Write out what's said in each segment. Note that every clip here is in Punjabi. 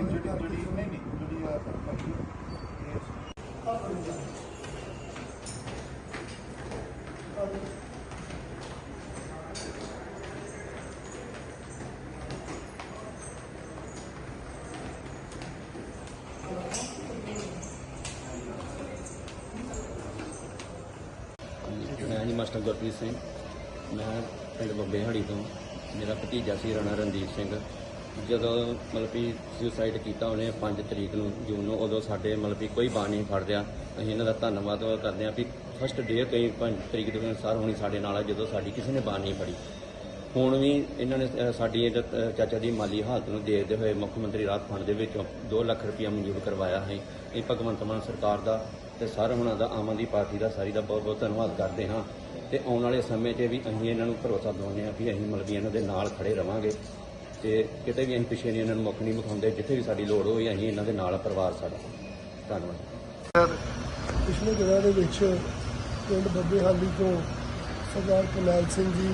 ਜਿਹੜੀ ਜਿਹੜੀ ਨਹੀਂ ਨਹੀਂ ਜਿਹੜੀ ਆ ਭਾਜੀ ਇਹ ਮੈਂ ਜੀ ਮਾਸਟਰ ਗੁਰਪ੍ਰੀਤ ਸਿੰਘ। ਮੈਂ ਪਿੰਡ ਬੱਬੇ ਹੜੀ ਤੋਂ। ਮੇਰਾ ਭਤੀਜਾ ਸੀ ਰਾਣਾ ਰਣਜੀਤ ਸਿੰਘ। ਜਦੋਂ ਮਤਲਬ ਕਿ ਸੁਸਾਈਡ ਕੀਤਾ ਉਹਨੇ 5 ਤਰੀਕ ਨੂੰ ਜੂਨ ਨੂੰ ਉਦੋਂ ਸਾਡੇ ਮਤਲਬ ਕਿ ਕੋਈ ਬਾਣ ਨਹੀਂ ਫੜ ਰਿਹਾ ਅਸੀਂ ਇਹਨਾਂ ਦਾ ਧੰਨਵਾਦ ਕਰਦੇ ਹਾਂ ਵੀ ਫਸਟ ਡੇ ਕਈ 5 ਤਰੀਕ ਦੇ ਸਰ ਹੋਣੀ ਸਾਡੇ ਨਾਲ ਆ ਜਦੋਂ ਸਾਡੀ ਕਿਸੇ ਨੇ ਬਾਣ ਨਹੀਂ ਫੜੀ। ਹੁਣ ਵੀ ਇਹਨਾਂ ਨੇ ਸਾਡੀ ਇਹ, ਚਾਚਾ ਦੀ ਮਾਲੀ ਹਾਲਤ ਨੂੰ ਦੇਖਦੇ ਹੋਏ ਮੁੱਖ ਮੰਤਰੀ ਰਾਹਤ ਫੰਡ ਦੇ ਵਿੱਚੋਂ 2 ਲੱਖ ਰੁਪਇਆ ਮਨਜ਼ੂਰ ਕਰਵਾਇਆ ਹੈ। ਇਹ ਭਗਵੰਤ ਮਾਨ ਸਰਕਾਰ ਦਾ ਤੇ ਸਰ ਹੁਣਾਂ ਦਾ, ਆਮ ਆਦਮੀ ਪਾਰਟੀ ਦਾ ਸਾਰੀ ਦਾ ਬਹੁਤ ਬਹੁਤ ਧੰਨਵਾਦ ਕਰਦੇ ਹਾਂ। ਤੇ ਆਉਣ ਵਾਲੇ ਸਮੇਂ 'ਚ ਵੀ ਅਸੀਂ ਇਹਨਾਂ ਨੂੰ ਭਰੋਸਾ ਦਿਵਾਉਂਦੇ ਹਾਂ ਵੀ ਅਸੀਂ ਮਤਲਬ ਵੀ ਇਹਨਾਂ ਦੇ ਨਾਲ ਖੜੇ ਰਵਾਂਗੇ। ਤੇ ਕਿਤੇ ਵੀ ਅਸੀਂ ਪਿੱਛੇ ਨਹੀਂ ਇਹਨਾਂ ਨੂੰ ਮੁੱਖ ਨਹੀਂ ਵਿਖਾਉਂਦੇ, ਜਿੱਥੇ ਵੀ ਸਾਡੀ ਲੋੜ ਹੋਈ ਅਸੀਂ ਇਹਨਾਂ ਦੇ ਨਾਲ ਪਰਿਵਾਰ ਸਾਡਾ। ਧੰਨਵਾਦ। ਪਿਛਲੇ ਦਿਨਾਂ ਦੇ ਵਿੱਚ ਪਿੰਡ ਬੱਬੇ ਹਾਲੀ ਤੋਂ ਸਰਦਾਰ ਕਰਨੈਲ ਸਿੰਘ ਜੀ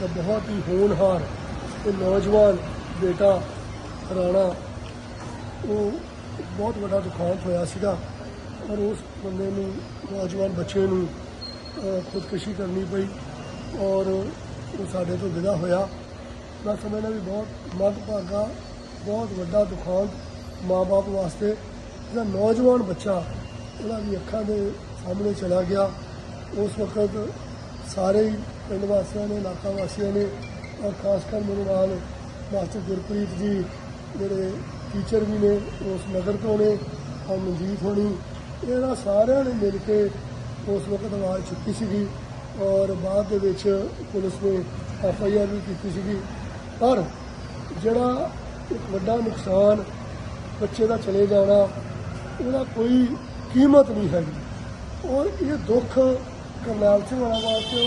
ਦਾ ਬਹੁਤ ਹੀ ਹੋਣਹਾਰ ਤੇ ਨੌਜਵਾਨ ਬੇਟਾ ਰਾਣਾ, ਉਹ ਬਹੁਤ ਵੱਡਾ ਦੁਖਾਂਤ ਹੋਇਆ ਸੀਗਾ। ਔਰ ਉਸ ਬੰਦੇ ਨੂੰ, ਨੌਜਵਾਨ ਬੱਚੇ ਨੂੰ ਖੁਦਕੁਸ਼ੀ ਕਰਨੀ ਪਈ ਔਰ ਉਹ ਸਾਡੇ ਤੋਂ ਵਿਦਾ ਹੋਇਆ। ਮੈਂ ਸਮਝਦਾ ਵੀ ਬਹੁਤ ਮੰਦਭਾਗਾ ਬਹੁਤ ਵੱਡਾ ਦੁਖਾਂਤ ਮਾਂ-ਬਾਪ ਵਾਸਤੇ। ਜਿਹੜਾ ਨੌਜਵਾਨ ਬੱਚਾ ਉਹਨਾਂ ਦੀ ਅੱਖਾਂ ਦੇ ਸਾਹਮਣੇ ਚਲਾ ਗਿਆ। ਉਸ ਵਕਤ ਸਾਰੇ ਹੀ ਪਿੰਡ ਵਾਸੀਆਂ ਨੇ, ਇਲਾਕਾ ਵਾਸੀਆਂ ਨੇ ਔਰ ਖਾਸ ਕਰ ਮੇਰੇ ਨਾਲ ਮਾਸਟਰ ਗੁਰਪ੍ਰੀਤ ਜੀ, ਜਿਹੜੇ ਟੀਚਰ ਵੀ ਨੇ, ਉਸ ਨਗਰ ਤੋਂ ਨੇ, ਔਰ ਮਨਜੀਤ ਹੋਣੀ ਇਹਦਾ ਸਾਰਿਆਂ ਨੇ ਮਿਲ ਕੇ ਉਸ ਵਕਤ ਆਵਾਜ਼ ਚੁੱਕੀ ਸੀਗੀ ਔਰ ਬਾਅਦ ਦੇ ਵਿੱਚ ਪੁਲਿਸ ਨੇ ਐਫ ਆਈ ਆਰ ਵੀ ਕੀਤੀ ਸੀਗੀ। ਪਰ ਜਿਹੜਾ ਇੱਕ ਵੱਡਾ ਨੁਕਸਾਨ ਬੱਚੇ ਦਾ ਚਲੇ ਜਾਣਾ, ਉਹਦਾ ਕੋਈ ਕੀਮਤ ਨਹੀਂ ਹੈਗੀ। ਔਰ ਇਹ ਦੁੱਖ ਕਰਨੈਲ ਸਿੰਘ ਹੋਣਾ ਵਾਸਤੇ